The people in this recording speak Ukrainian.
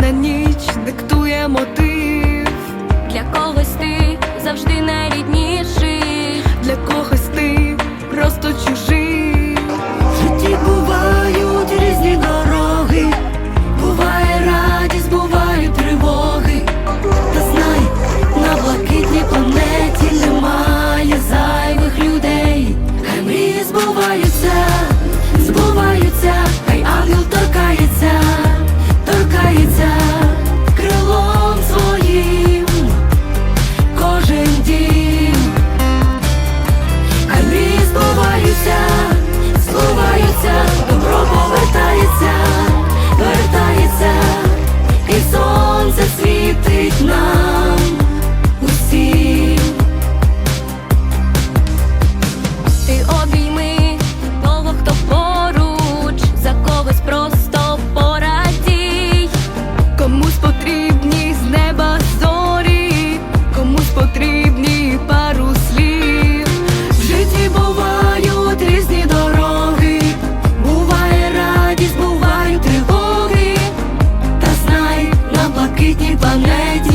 на ніч диктує мотив, для когось ти завжди найрідніший. пам'яті